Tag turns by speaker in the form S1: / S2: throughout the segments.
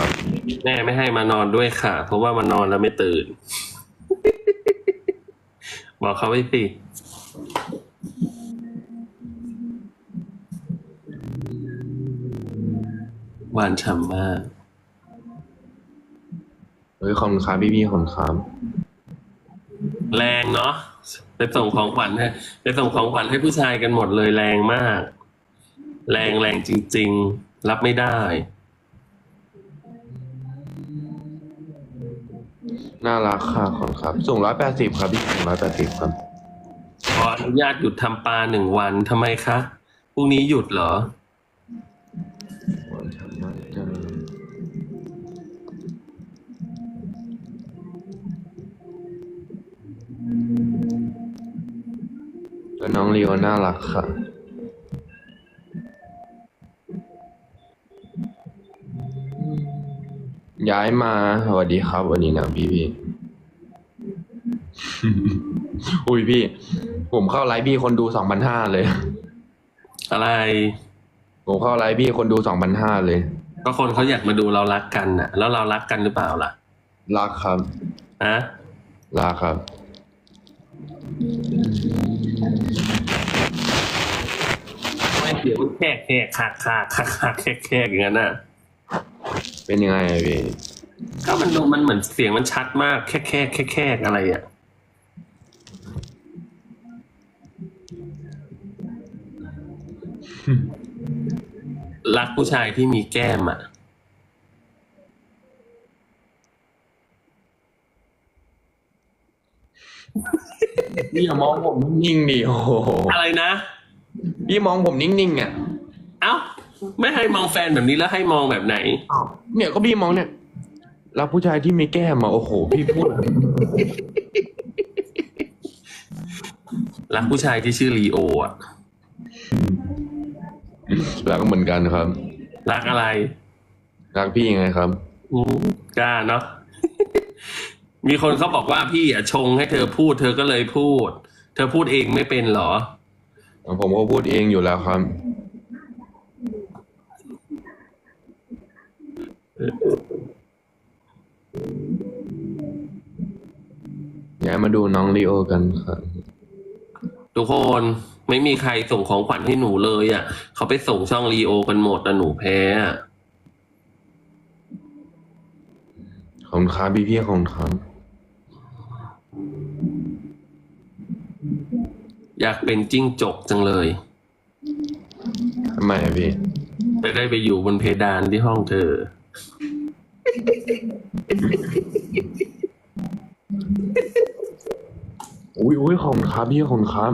S1: ครับ
S2: แม่ไม่ให้มานอนด้วยค่ะ เพราะว่ามานอนแล้วไม่ตื่น บอกเขาไว้สิหวานฉ่ำมาก
S1: เฮ้ยขอบคุณครับพี่พี่ๆขอบคุณครับ
S2: แรงเนาะไปส่งของขวัญให้ไปส่งของขวัญให้ผู้ชายกันหมดเลยแรงมาก แรงแรงจริง ๆ รับไม่ได้
S1: น่ารักค่ะขอบคุณครับ สูงร้อยแปดสิบครับพี่สูงร้อยแปดสิบครับ
S2: ขออนุญาตหยุดทำปลาหนึ่งวันทำไมคะพรุ่งนี้หยุดเหรอ
S1: วันธรรมจันทร์แล้วน้องลีโอน่ารักค่ะ ย้ายมาสวัสดีครับ วันนี้นะพี่พี่อุ้ยพี่ ผมเข้าไลฟ์พี่คนดูสองพันห้าเลย
S2: อะไร
S1: ผมเข้าไลฟ์พี่คนดูสองพันห้าเลย
S2: ก็คนเขาอยากมาดูเรารักกันน่ะ แล้วเรารักกันหรือเปล่าล่ะ
S1: รักครับ
S2: ฮะ
S1: รักครับ
S2: ไม่เสียงมันแคกแคกคากคากคากคากแคกแคกอย่างนั้นน่ะ
S1: เป็นยังไงอะพี่
S2: ก็มันดูมันเหมือนเสียงมันชัดมากแคกแคกแคกแคกอะไรอะรักผู้ชายที่มีแก้มอะ
S1: พี่อย่ามองผมนิ่งๆดิโอ้โห
S2: อะไรนะ
S1: พี่มองผมนิ่งๆอะ
S2: เอ้า ไม่ให้มองแฟนแบบนี้แล้วให้มองแบบไหน
S1: เนี่ยก็พี่มองเนี่ยรักผู้ชายที่มีแก้มมาโอ้โห พี่พูด
S2: รักผู้ชายที่ชื่อลีโออะ
S1: รักเหมือนกันครับ
S2: รักอะไร
S1: รักพี่ยังไงครับ
S2: อืมกล้าเนาะ มีคนเขาบอกว่าพี่อะชงให้เธอพูด เธอก็เลยพูด เธอพูดเองไม่เป็นเหรอ
S1: ผมก็พูดเองอยู่แล้วครับ ย้ายมาดูน้องลีโอกันครับ
S2: ทุกคนไม่มีใครส่งของขวัญให้หนูเลยอะ เขาไปส่งช่องลีโอกันหมดแต่หนูแพ้อะ
S1: ขอบคุณครับพี่พี่ๆขอบคุณครับ
S2: อยากเป็นจิ้งจกจังเลย
S1: ทำไมอะพี่
S2: ไปได้ไปอยู่บนเพดานที่ห้องเธอ
S1: อุ้ยอุ้ยขอบคุณครับพี่ขอบคุณครับ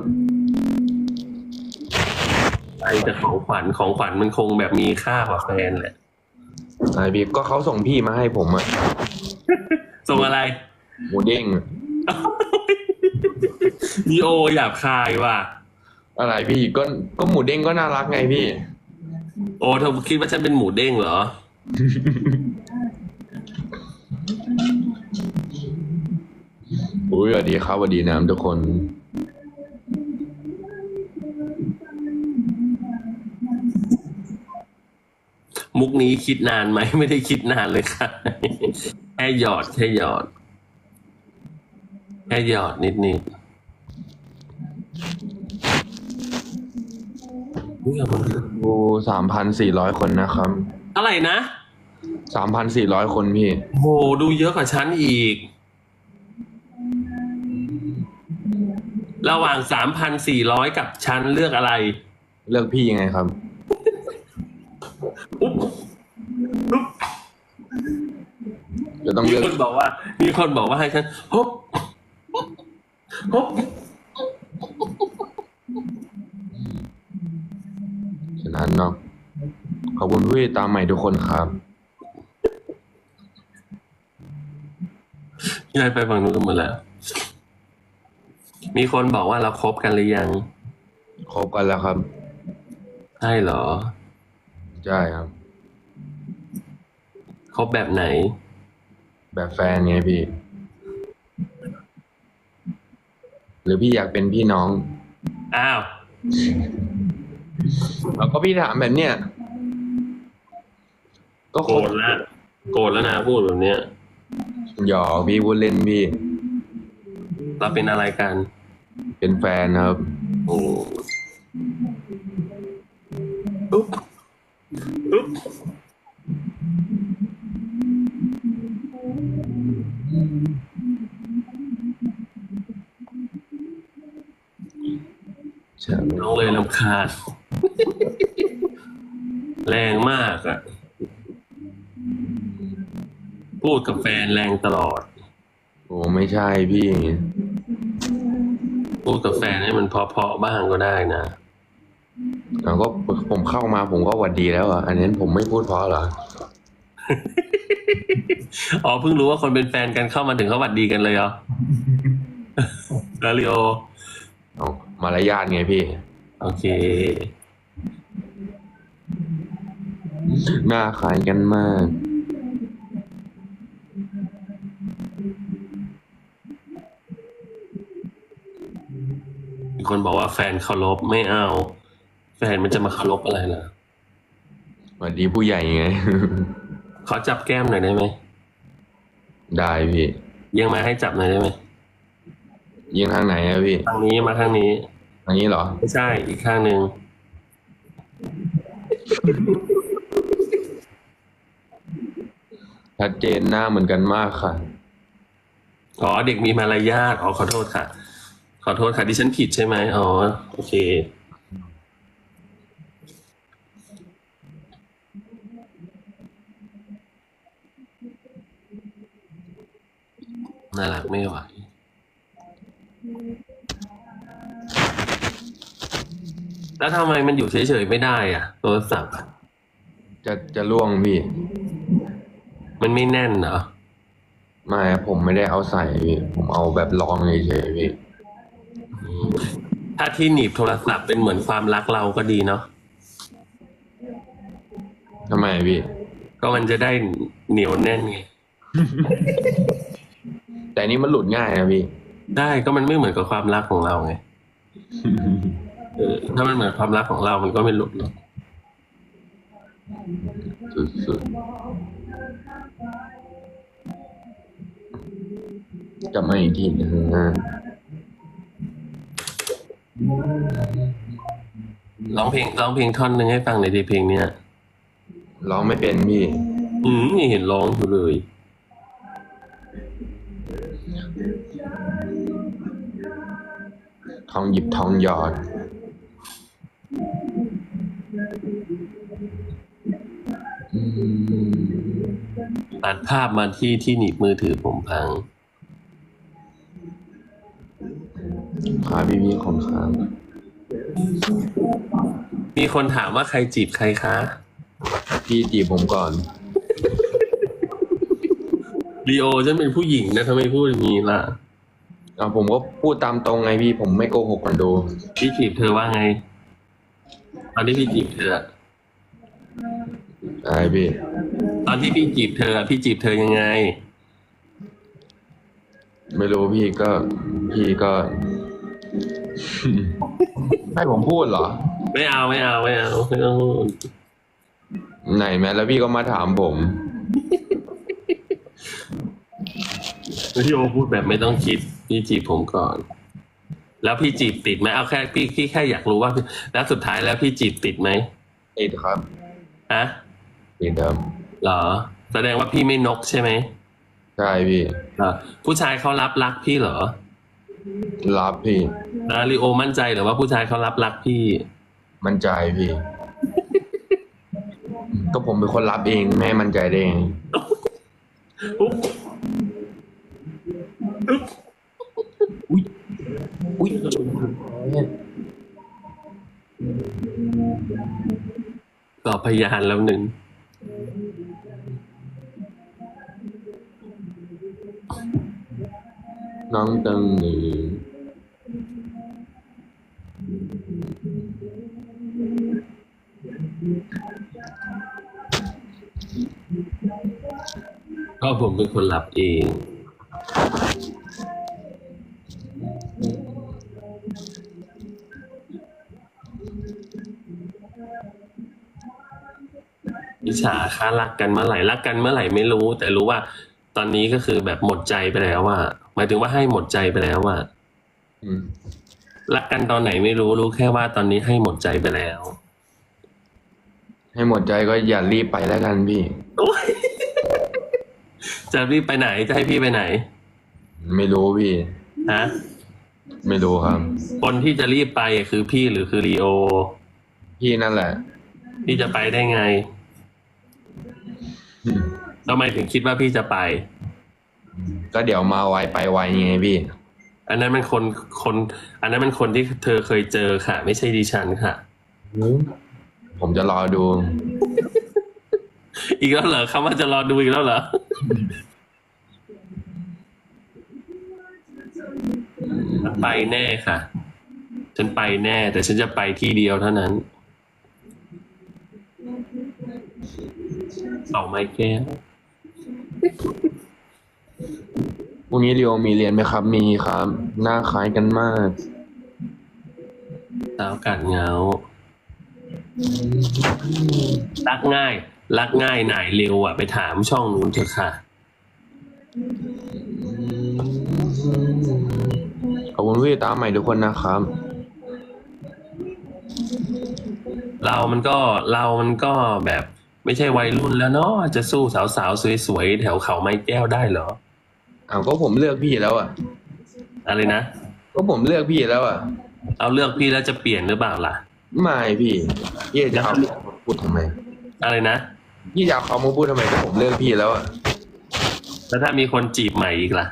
S2: ไปแต่ของขวัญของขวัญมันคงแบบมีค่ากว่าแฟนแหละ
S1: ไอพี่ก็เขาส่งพี่มาให้ผมอะ
S2: ส่งอะไร
S1: หมูเด้งอะ
S2: ลีโอหยาบคายว่ะ
S1: อะไรพี่ก็ก็หมูเด้งก็น่ารักไงพี่
S2: โอ้เธอคิดว่าฉันเป็นหมูเด้งเหรอ
S1: อุ้ยสวัสดีครับสวัสดีน้ำทุกคน
S2: มุกนี้คิดนานไหมไม่ได้คิดนานเลยค่ะแค่หยอดแค่หยอดแค่หยอดนิดนิดอุ๊ยเอามา
S1: ดูสามพันสี่ร้อยคนนะครับ
S2: อะไรนะ
S1: สามพันสี่ร้อยคนพี่
S2: โหดูเยอะกว่าฉันอีก ระหว่างสามพันสี่ร้อยกับฉันเลือกอะไร
S1: เลือกพี่ยังไงครับ
S2: อุ๊บอุ๊บ
S1: จะต้อง
S2: มี
S1: เลือก
S2: คนบอกว่า มีคนบอกว่าให้ฉันฮบฮบ
S1: ฉะนั้นเนาะขอบคุณผู้ติดตามใหม่ทุกคนครับ
S2: ยายไปฝั่งนู้นกันหมดแล้ว มีคนบอกว่าเราคบกันหรือยัง
S1: ครบกันแล้วครับ
S2: ใช่เหรอ
S1: ใช่ครับ
S2: คบแบบไหน
S1: แบบแฟนไงพี่ หรือพี่อยากเป็นพี่น้อง
S2: อ้าว
S1: แล้วก็พี่ถามแบบเนี้ยก็
S2: โก
S1: ค
S2: ร
S1: บ
S2: ธละโกรธแล้วนะพูดแบบเนี้ย
S1: หยอกพี่พูดเล่นพี่
S2: เราเป็นอะไรกัน
S1: เป็นแฟนครับ
S2: โอ้อุ๊บอุ๊บ
S1: ใช่
S2: น้องเลยลำคาญแรงมากอะพูดกับแฟนแรงตลอด
S1: โอ้ไม่ใช่พี่
S2: พูดกับแฟนให้มันเพราะๆบ้างก็ได้นะ
S1: แล้วก็ผมเข้ามาผมก็หวัดดีแล้วอะ อันนี้ผมไม่พูดเพราะเหรอ
S2: อ๋อเพิ่งรู้ว่าคนเป็นแฟนกันเข้ามาถึงเขาหวัดดีกันเลยเหรอแล้วลีโอ
S1: เอามารยาทไงพี่
S2: โอเค
S1: หน้าคล้ายกันมาก
S2: คนบอกว่าแฟนเคารพไม่เอา แฟนมันจะมาเคารพอะไรล่ะ
S1: หวัดดีผู้ใหญ่ไง
S2: ขอจับแก้มหน่อยได้ไหม
S1: ได้พี่
S2: ยังมาให้จับหน่อยได้ไหม
S1: ยิงทางไหนอะพี่
S2: ทางนี้มาทางนี้
S1: ทางนี้เหรอ
S2: ไม่ใช่อีกข้างหนึ่ง
S1: ชัดเจนหน้าเหมือนกันมากค่ะ
S2: อ๋อเด็กมีมารยาทอ๋อขอโทษค่ะ ขอโทษค่ะที่ฉันผิดใช่ไหมอ๋อ โอเค น่ารักไม่ไหวแล้วทำไมมันอยู่เฉยๆไม่ได้อะโทรศัพท์อะ
S1: จะจะล่วงพี่
S2: มันไม่แน่นเหรอ
S1: ไม่ครับผมไม่ได้เอาใส่พี่ผมเอาแบบลองเฉยๆพี่
S2: อืม ถ้าที่หนีบโทรศัพท์เป็นเหมือนความรักเราก็ดีเนาะ
S1: ทำไมพี่
S2: ก็มันจะได้เหนียวแน่นไง
S1: แต่อันนี้มันหลุดง่ายนะพี่
S2: ได้ก็มันไม่เหมือนกับความรักของเราไงเออถ้ามันเหมือนความรักของเรา มันก็ไม่หลุดหรอก
S1: สุดๆจะมาอีกทีหนึงนะ
S2: ร้องเพลงร้องเพลงท่อนหนึ่งให้ฟังหน่อยดิเพลงเนี้ย
S1: ร้องไม่เป็นพี่
S2: อืมไม่เห็นร้องอยู่เลย
S1: ทองหยิบทองหยอดอืม
S2: ตัดภาพมาที่ที่หนีบมือถือผมพัง
S1: ขาพี่พี่ของค้าง
S2: มีคนถามว่าใครจีบใครคะ
S1: พี่จีบผมก่อน
S2: ลีโอฉันเป็นผู้หญิงนะทำไมพูดอย่างนี้ล่ะ
S1: เอาผมก็พูดตามตรงไงพี่ผมไม่โกหกคนดู
S2: พี่จีบเธอว่าไง ตอนที่พี่จีบเธออะ
S1: ใช่พี่
S2: ตอนที่พี่จีบเธออะพี่จีบเธอยังไง
S1: ไม่รู้พี่ก็พี่ก็ ให้ผมพูดเหรอ
S2: ไม่เอาไม่เอาไม่เอาไม่ต้องพูด
S1: ไหนแม้แล้วพี่ก็มาถามผม
S2: พี่โอพูดแบบไม่ต้องคิดพี่จีบผมก่อน แล้วพี่จีบติดไหมเอาแค่พี่พี่แค่อยากรู้ว่า แล้วสุดท้ายแล้วพี่จีบติดไหม
S1: ติดครับ
S2: ฮะ
S1: ติดครับ
S2: เหรอ แสดงว่าพี่ไม่นกใช่ไหม
S1: ใช่พี่
S2: เหรอผู้ชายเขารับรักพี่เหรอ
S1: รับพี่
S2: แล้วลีโอมั่นใจเหรือว่าผู้ชายเขารับรักพี่
S1: มั่นใจพี่ ก็ผมเป็นคนรับเองแม่มั่นใจได้เอง
S2: อุ๊บ
S1: อุ้ย
S2: ต่อพยานแล้วหนึ่ง
S1: น้องตึงหนึ่ง
S2: ก็ผมเป็นคนรับเองพี่ชสาคะรักกันเมื่อไหร่รักกันเมื่อไหร่ไม่รู้ แต่รู้ว่าตอนนี้ก็คือแบบหมดใจไปแล้วว่า หมายถึงว่าให้หมดใจไปแล้วว่า
S1: อืม
S2: รักกันตอนไหนไม่รู้รู้แค่ว่าตอนนี้ให้หมดใจไปแล้ว
S1: ให้หมดใจก็อย่ารีบไปแล้วกันพี่
S2: โอ๊ยจะรีบไปไหนจะให้พี่ไปไหน
S1: ไม่รู้พี่
S2: ฮะ
S1: ไม่รู้ครับ
S2: คนที่จะรีบไปคือพี่หรือคือลีโอ
S1: พี่นั่นแหละ
S2: พี่จะไปได้ไง
S1: อืม
S2: ทำไมถึงคิดว่าพี่จะไป
S1: ก็เดี๋ยวมาไวไปไวไงพี่
S2: อันนั้นมันคนคน อันนั้นมันคนที่เธอเคยเจอค่ะ ไม่ใช่ดิฉันค่ะ
S1: ผมจะรอดู
S2: อีกแล้วเหรอคำว่าจะรอดูอีกแล้วเหรอฉันไปแน่ค่ะ ฉันไปแน่ แต่ฉันจะไปที่เดียวเท่านั้นเอาไม้แก้ว
S1: พรุ่งนี้เรียวมีเรียนไหมครับ มีครับ หน้าคล้ายกันมาก
S2: สาวกัดเหงารักง่าย รักง่ายหน่ายเร็วอะ ไปถามช่องนู้นเถอะค่ะ
S1: ขอบคุณพี่ตามใหม่ทุกคนนะครับ
S2: เรามันก็เรามันก็แบบไม่ใช่วัยรุ่นแล้วเนาะจะสู้สาวๆสวยๆแถวเขาไม้แก้วได้เหรอ
S1: อ้าวก็ผมเลือกพี่แล้วอะ
S2: อะไรนะ
S1: ก็ผมเลือกพี่แล้วอะ
S2: เอาเลือกพี่แล้วจะเปลี่ยนหรือเปล่าล่ะ
S1: ไม่พี่พี่จะเอาเขามาพูดทำไม
S2: อะไรนะ
S1: พี่จะเอาเขามาพูดทำไมก็ผมเลือกพี่แล้วอะ
S2: แล้วถ้ามีคนจีบใหม่อีกล่ะ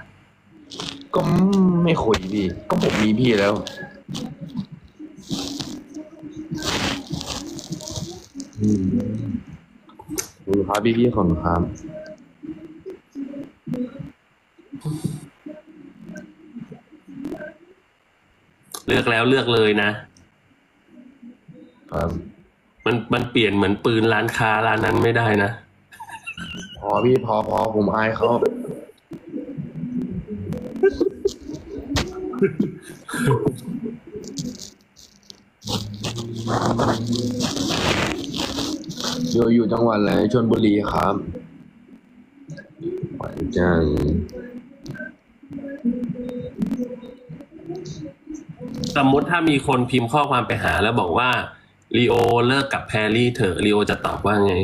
S1: ก็ไม่คุยพี่ ก็ผมมีพี่แล้ว อืมดูครับพี่พี่ๆของครับ
S2: ลือกแล้วเลือกเลยนะ
S1: ครับ
S2: มันมันเปลี่ยนเหมือนปืนร้านค้าร้านนั้นไม่ได้นะ
S1: พอพี่พอพอผมอายเขาอยู่อยู่จังหวัดอะไรชลบุรีครับหวานจั
S2: สมมติถ้ามีคนพิมพ์ข้อความไปหาแล้วบอกว่าลีโอเลิกกับแพรรี่เถอะลีโอจะตอบว่าไง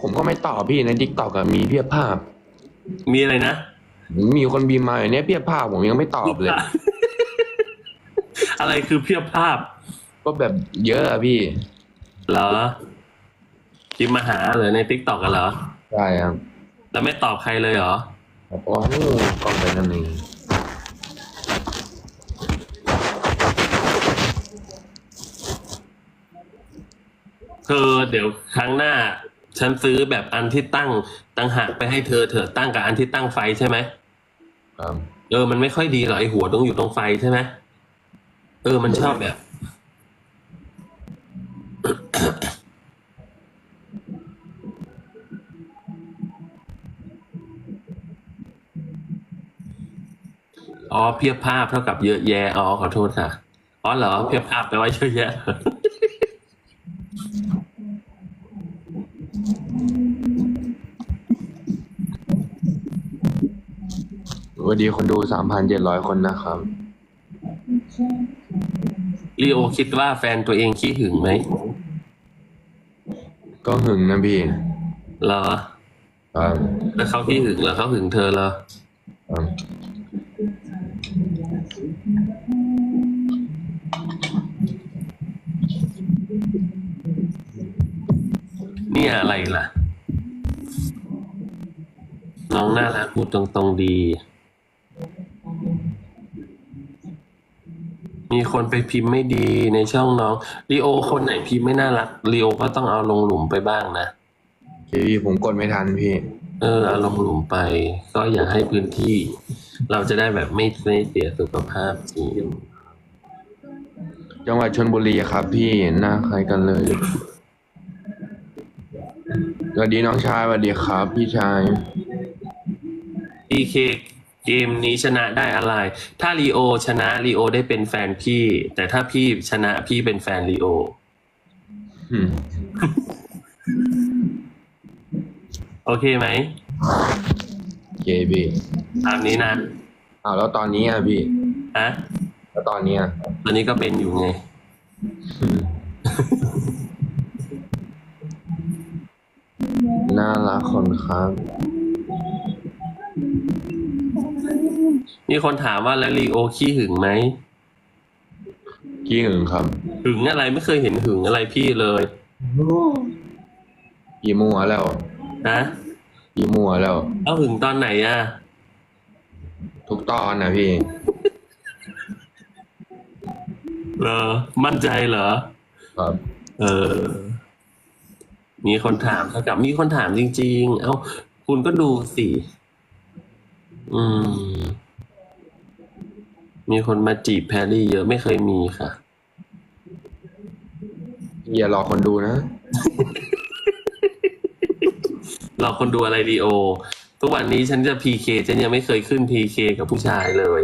S1: ผมก็ไม่ตอบพี่ในทิกตอกมีเพียบภาพ
S2: มีอะไรนะ
S1: มีคนบีมมาอย่างเนี้ยเพียบภาพผมยังไม่ตอบเลย
S2: อะไรคือเพียบภาพ
S1: ก็แบบเยอะอะพี่
S2: เหรอพิมพ์มาหาเหรอในทิกตอกกันเหรอ
S1: ใช่ครับ
S2: แล้วไม่ตอบใครเลยเหรอ
S1: โอ้โหกล้องไปนั่นเอง
S2: คือเดี๋ยวครั้งหน้า ฉันซื้อแบบอันที่ตั้งตั้งหากไปให้เธอเธอตั้งกับอันที่ตั้งไฟใช่ไหม
S1: ครับ
S2: เออ มันไม่ค่อยดีหรอกไอหัวต้องอยู่ตรงไฟใช่ไหมเออ มันชอบแบบอ๋อเพียบภาพเท่ากับเยอะแยะอ๋อขอโทษค่ะอ๋อเหรอเพียบภาพแปลว่าเยอะแยะ
S1: วัสดีคนดูสามพันเจ็ดร้อยคนนะครับ
S2: ลีโอคิดว่าแฟนตัวเองขี้หึงไหม
S1: ก็หึงนะพี่
S2: เหรอ
S1: ครับ
S2: แล้วเขาขี้หึงแล้วเขาหึงเธอเหรอ
S1: ครับ
S2: เนี่ยอะไรล่ะ น้องน่ารักพูดตรงๆดี มีคนไปพิมพ์ไม่ดีในช่องน้องลีโอคนไหนพิมพ์ไม่น่ารักลีโอก็ต้องเอาลงหลุมไปบ้างนะ
S1: โอเคพี่ผมกดไม่ทันพี่
S2: เออเอาลงหลุมไป ก็อย่าให้พื้นที่ เราจะได้แบบไม่ไม่เสียสุขภาพอีก
S1: จังหวัดชลบุรีครับ พี่หน้าคล้ายกันเลยสวัสดีน้องชายสวัสดีครับ พี่ชาย
S2: พี เคเกมนี้ชนะได้อะไร ถ้าลีโอชนะลีโอได้เป็นแฟนพี่ แต่ถ้าพี่ชนะพี่เป็นแฟนลีโอ
S1: อืม
S2: โอเคไหม
S1: โอเคพี่
S2: ตามนี้นะ
S1: อ้าวแล้วตอนนี้อะพี่
S2: ฮะ
S1: แล้วตอนนี้อะ
S2: ตอนนี้ก็เป็นอยู่ไง
S1: น่ารักคนครับ
S2: มีคนถามว่าแล้วลีโอขี้หึงไหม
S1: ขี้หึงครับ
S2: หึงอะไรไม่เคยเห็นหึงอะไรพี่เลย
S1: กี่มัวแล้ว
S2: นะ
S1: กี่มัวแล้ว
S2: เอาหึงตอนไหนอะ
S1: ทุกตอนนะพี่
S2: เหรอมั่นใจเหรอ
S1: ครับ
S2: เออ มีคนถามเท่ากับมีคนถามจริง ๆ เอ้า คุณก็ดูสิ อืม มีคนมาจีบแพรรี่เยอะไม่เคยมีค่ะ
S1: อย่ารอคนดูนะ
S2: เราคนดูอะไรดีโอ ทุกวันนี้ฉันจะพีเคฉันยังไม่เคยขึ้นพีเคกับผู้ชายเลย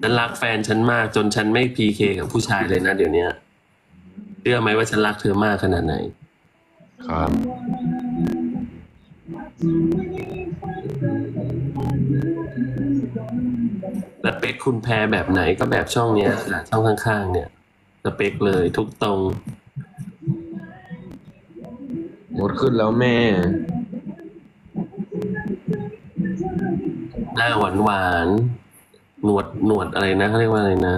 S2: ฉันรักแฟนฉันมากจนฉันไม่พีเคกับผู้ชายเลยนะเดี๋ยวเนี้ยเชื่อไหมว่าฉันรักเธอมากขนาดไหน
S1: ครับ
S2: สเปคคุณแพรแบบไหนก็แบบช่องเนี้ยค่ะช่องข้างๆ เนี่ยสเปคเลยทุกตรง
S1: หมดขึ้นแล้วแม่
S2: หน้าหวานหวานๆหนวดหนวดอะไรนะเขาเรียกว่าอะไรนะ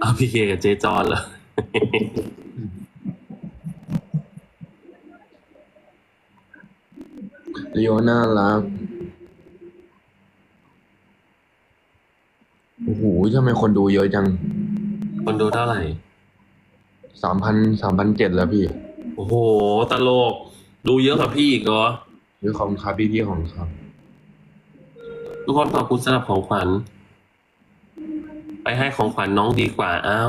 S2: เอาพีเคกับเจจอนเหรอ
S1: ลีโอน่ารัก โอ้โหทำไมคนดูเยอะจัง
S2: คนดูเท่าไหร่
S1: สามพันสามพันเจ็ดแล้วพี่
S2: โอ้โห ตลก ดูเยอะกว่าพี่อีกเหรอ
S1: หรือของครับพี่พี่ของครับ
S2: ทุกคนขอบคุณสำหรับของขวัญ ไปให้ของขวัญน้องดีกว่า เอ้า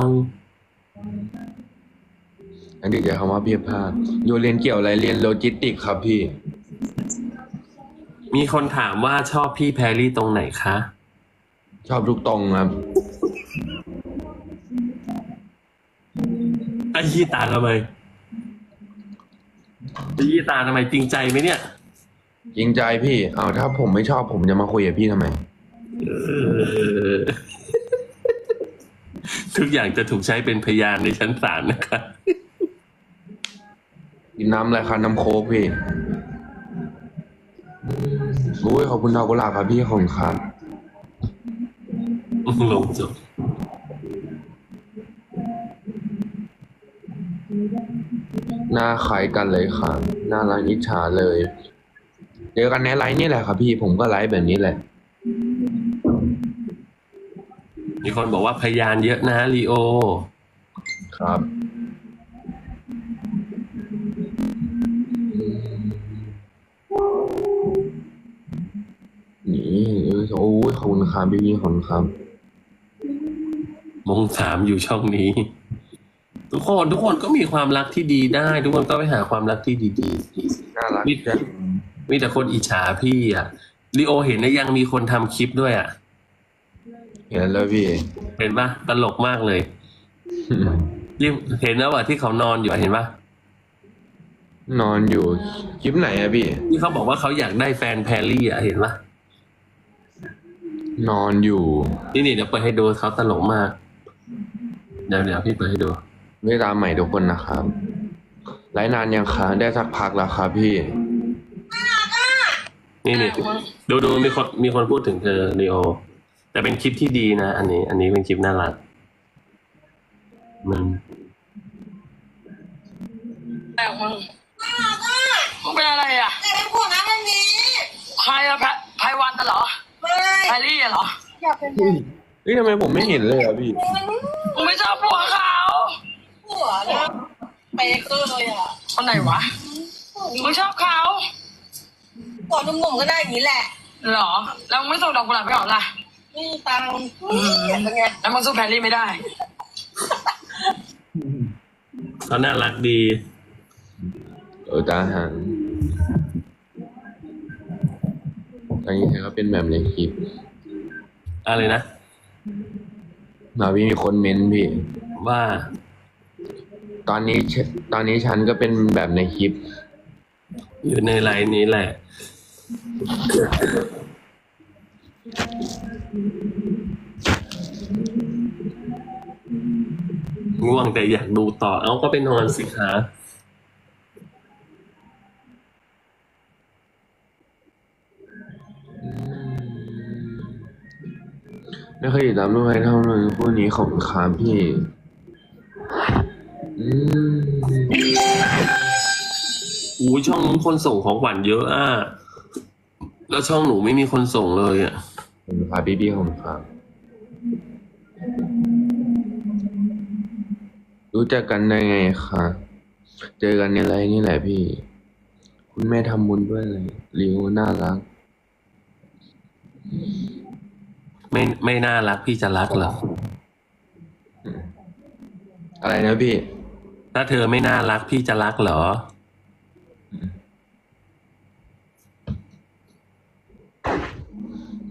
S1: อันนี้จะคำว่าเพียบพลาดโยเรียนเกี่ยวอะไรเรียนโลจิสติกครับพี่
S2: มีคนถามว่าชอบพี่แพรรี่ตรงไหนคะ
S1: ชอบทุกตรงครับ
S2: ไอ้ยี่ตาทำไมไอ้ยี่ตาทำไมจริงใจไหมเนี่ย
S1: จริงใจพี่ เอาถ้าผมไม่ชอบผมจะมาคุยกับพี่ทำไม
S2: เออทุกอย่างจะถูกใช้เป็นพยานในชั้นศาลนะครับ
S1: กินน้ำอะไรคะน้ำโค้กพี่ โอ้ยขอบคุณดอกกุหลาบครับพี่ของครับ
S2: ลงจบ
S1: หน้าคล้ายกันเลยครับหน้ารักอิจฉาเลยเจอกันในไลน์นี่แหละครับพี่ผมก็ไลฟ์แบบนี้แหละ
S2: มีคนบอกว่าพยานเยอะนะลีโอ
S1: ครับ คุณครับพี่พี่ขอบคุณครับ
S2: มงสามอยู่ช่องนี้ ทุกคนทุกคนก็มีความรักที่ดีได้ ทุกคนก็ไปหาความรักที่ดีๆ
S1: น่ารัก
S2: มี
S1: จัง
S2: มีแต่คนอิจฉาพี่อะลีโอเห็นนะยังมีคนทำคลิปด้วยอะ
S1: เห็นแล้วพี่
S2: เห็นปะตลกมากเลยยิ่งเห็นแล้วว่าที่เขานอนอยู่อะเห็นปะ
S1: นอนอยู่คลิปไหนอะพี่
S2: ที่เขาบอกว่าเขาอยากได้แฟนแพรรี่อะเห็นปะ
S1: นอนอยู่
S2: นี่นี่เดี๋ยวเปิดให้ดูเขาตลกมาก เดี๋ยวเดี๋ยวพี่เปิดให้ดู
S1: เวลาใหม่ทุกคนนะครับไลฟ์นานยังคะได้สักพักแล้วครับพี่
S2: นี่นี่ดูดูมีคนมีคนพูดถึงเธอลีโอ แต่เป็นคลิปที่ดีนะ อันนี้ อันนี้เป็นคลิปน่ารัก มัน
S3: แต่มึงมึงเป็นอะไรอะ
S4: อยากเป็นผัวนะวันนี้
S3: ใครอะแพไพวันน่ะเหรอ
S4: ไม่
S3: ไพรี่อะเหรอ
S4: อยากเป็น
S1: เฮ้ยทำไมผมไม่เห็นเลยอะพี่
S3: มึงไม่ชอบผัวเขา
S4: ผัวนะเป๊กเกอร์เลยอะ
S3: คนไหนวะ มึงชอบเขา
S4: ผัวหนุ่มๆก็ได้อย่างนี้แหละ
S3: เหรอ แล้วมึงไม่ส่งดอกกุหลาบไปหรอล่ะ
S4: นี่ตังค์นี่เป็นไง
S3: แล้วมึงสู้แพรรี่ไม่ได้
S2: เขาน่ารักดี
S1: เออตาหั นอันนี้เขาเป็นแบบในคลิป
S2: อะไรนะ
S1: มาพี่มีคนเมนพี่
S2: ว่า
S1: ตอนนี้ฉตอนนี้ฉันก็เป็นแบบในคลิป
S2: อยู่ในไลน์นี้แหละ ง่วงแต่อยากดูต่อ เอาก็ไปนอนสิคะ
S1: ไม่เคยติดตามรูปใครเท่าเลยพวกนี้ของคามพี่อืม
S2: อุ้ยช่องนู้นคนส่งของขวัญเยอะอะ แล้วช่องหนูไม่มีคนส่งเลยอะ
S1: ผมพาพี่พี่ของครับ รู้จักกันได้ไงคะเจอกันในไรนี่แหละพี่ คุณแม่ทำบุญด้วยเลยริวน่ารัก
S2: ไม่ไม่น่ารักพี่จะรักเหรอ
S1: อะไรนะพี่
S2: ถ้าเธอไม่น่ารักพี่จะรักเหรอ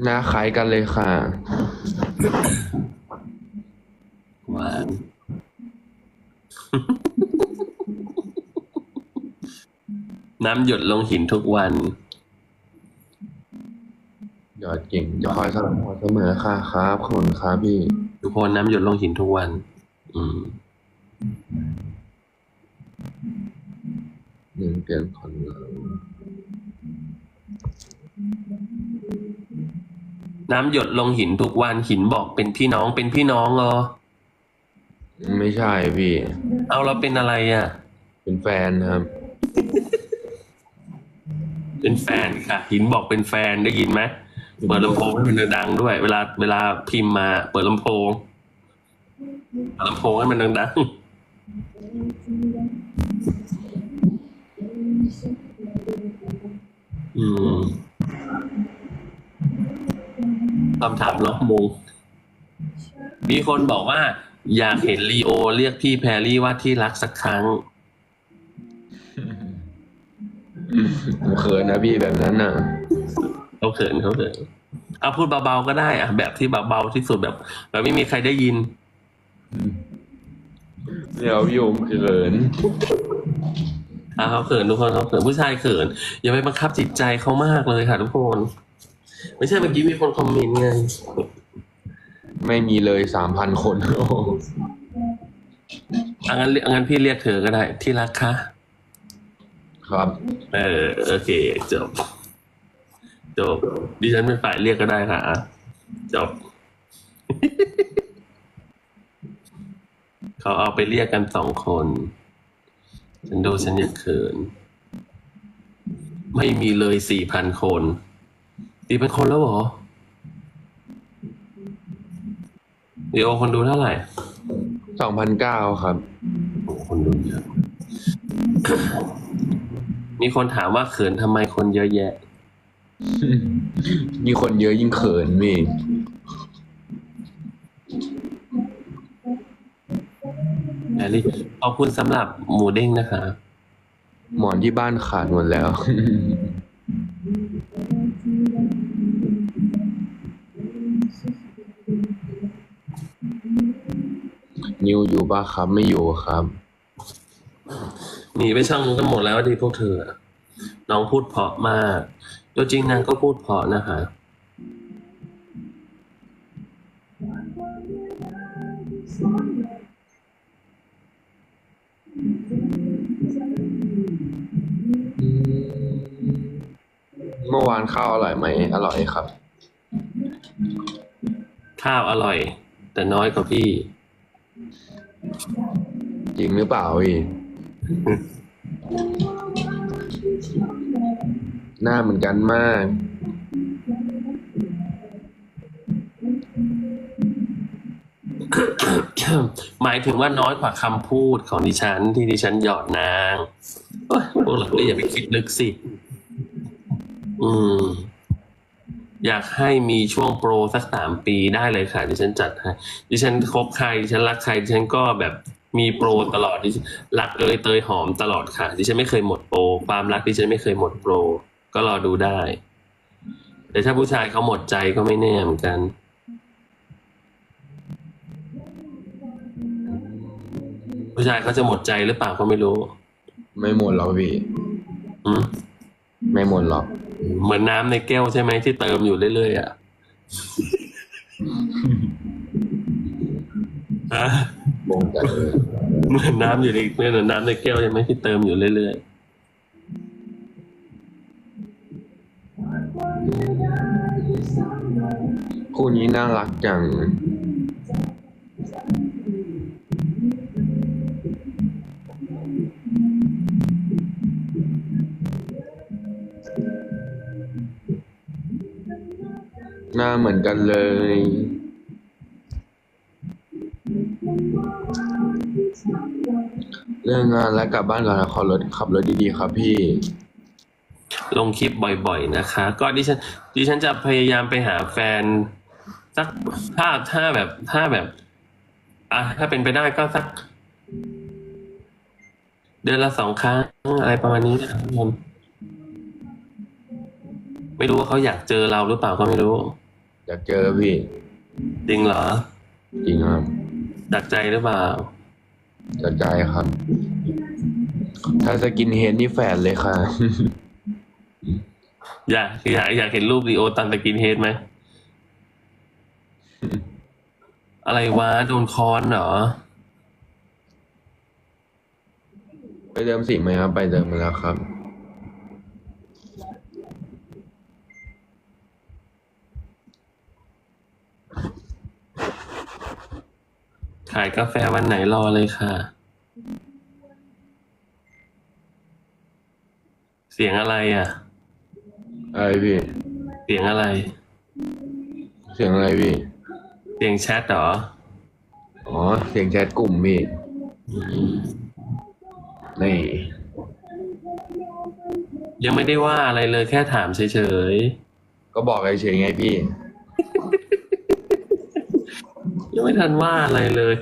S1: หน้าคล้ายกันเลยค่ะ
S2: หวาน น้ำหยดลงหินทุกวัน
S1: ย อดเก่งจะคอยสนับสนุนเสมอค่ะครับขอบคุณครับพี่
S2: ทุกคนน้ำหยดลงหินทุกวัน อืม
S1: หนึ่งเดือนคนเรา
S2: น้ำหยดลงหินทุกวันหินบอกเป็นพี่น้องเป็นพี่น้องเหรอ
S1: ไม่ใช่พี่
S2: เอาเราเป็นอะไรอะ
S1: เป็นแฟนครับ
S2: เป็นแฟนค่ะ หินบอกเป็นแฟนได้ยินไหม เปิดลำโพงให้มันดังๆด้วย เวลาเวลาพิมพ์มา เปิดลำโพงเปิดลำโพงให้มันดังๆอืมคำถามล็อกมงมีคนบอกว่า อยากเห็นลีโอเรียกพี่แพรรี่ว่าที่รักสักครั้ง
S1: ผมเขินนะพี่แบบนั้นน่ะ
S2: เขาเขินเขาเขินเอาพูดเบาๆก็ได้อะแบบที่เบาๆที่สุดแบบแบบไม่มีใครได้ยิน
S1: เดี๋ยวพี่ผมเขิน
S2: อะเขาเขินทุกคนเขาเขินผู้ชายเขิน อย่าไปบังคับจิตใจเขามากเลยค่ะทุกคน ไม่ใช่เมื่อกี้มีคนคอมเมนต์ไง
S1: ไม่มีเลยสามพันคน
S2: อังั้นอังั้นพี่เรียกเธอก็ได้ ที่รักคะ
S1: ครับ
S2: เออโอเคจบ จบดิฉันเป็นฝ่ายเรียกก็ได้ค่ะจบเขาเอาไปเรียกกันสองคน ฉันดูฉันอยากเขิน ไม่มีเลยสี่พันคนสี่พันคนแล้วเหรอเดี๋ยวคนดูเท่าไหร่
S1: สองพันเก้าครับ
S2: โอ้คนดูเยอะ มีคนถามว่าเขินทำไมคนเยอะแยะ
S1: มีคนเยอะยิ่งเขินพี่
S2: แอลลี่ขอบคุณสำหรับหมูเด้งนะคะ
S1: หมอนที่บ้านขาดหมดแล้ว นิวอยู่ปะครับ ไม่อยู่ครับ
S2: หนีไปช่างนู้นกันหมดแล้วดีพวกเธออะน้องพูดเพราะมาก ตัวจริงนางก็พูดเพราะนะคะ
S1: เมื่อวานข้าวอร่อยไหม อร่อยครับ
S2: ข้าวอร่อย แต่น้อยกว่าพี่
S1: จริงหรือเปล่าพี่ หน้าเหมือนกันมาก
S2: หมายถึงว่าน้อยกว่าคำพูดของดิฉัน ที่ดิฉันหยอดนางพวกเราก็อย่าไปคิดลึกสิ อืมอยากให้มีช่วงโปรสักสามปีได้เลยค่ะดิฉันจัดให้ดิฉันคบใครดิฉันรักใครดิฉันก็แบบมีโปรตลอดดิฉันรักเอยเตยหอมตลอดค่ะดิฉันไม่เคยหมดโปรความรักดิฉันไม่เคยหมดโปร ก็รอดูได้ แต่ถ้าผู้ชายเขาหมดใจก็ไม่แน่เหมือนกัน ผู้ชายเขาจะหมดใจหรือเปล่าก็ไม่รู้
S1: ไม่หมดหรอกพี่
S2: อืม
S1: ไม่หมดหรอก
S2: เหมือนน้ำในแก้วใช่ไหมที่เติมอยู่เรื่อยๆอะฮะ
S1: บงกันเลย
S2: เหมือนน้ำอยู่ในเหมือนน้ำในแก้วใช่ไหมที่เติมอยู่เรื่อย
S1: คู่นี้น่ารักจัง หน้าเหมือนกันเลยเรื่องงานและกลับบ้านก่อนนะขอรถขับรถดีๆครับพี่
S2: ลงคลิปบ่อยๆนะคะ ก็ดิฉันดิฉันจะพยายามไปหาแฟน สักถ้าถ้าแบบถ้าแบบอะถ้าเป็นไปได้ก็สัก เดือนละสองครั้งอะไรประมาณนี้นะครับทุกคนไม่รู้ว่าเขาอยากเจอเราหรือเปล่าก็ไม่รู้
S1: อยากเจอพี่
S2: จริงเหรอ
S1: จริงครับ
S2: จากใจหรือเปล่า
S1: จากใจครับ ถ้าสกินเฮดนี่แฝดเลยค่ะ
S2: อยากอยากอยากเห็นรูปลีโอตันตะกินเฮดไหม อะไรวะ โดนคอนเหรอ
S1: ไปเดิมสิไหมครับ ไปเดิมมาแล้วครับ
S2: ขายกาแฟวันไหนรอเลยค่ะ เสียงอะไรอะ
S1: อะไรพี่
S2: เสียงอะไร
S1: เสียงอะไรพี่
S2: เสียงแชทเหรอ
S1: อ๋อ เสียงแชทกลุ่มพี่
S2: อืม
S1: นี่
S2: ยังไม่ได้ว่าอะไรเลยแค่ถามเฉย
S1: ก็บอกเฉยๆไงพี่
S2: ๆยังไม่ทันว่าอะไรเลย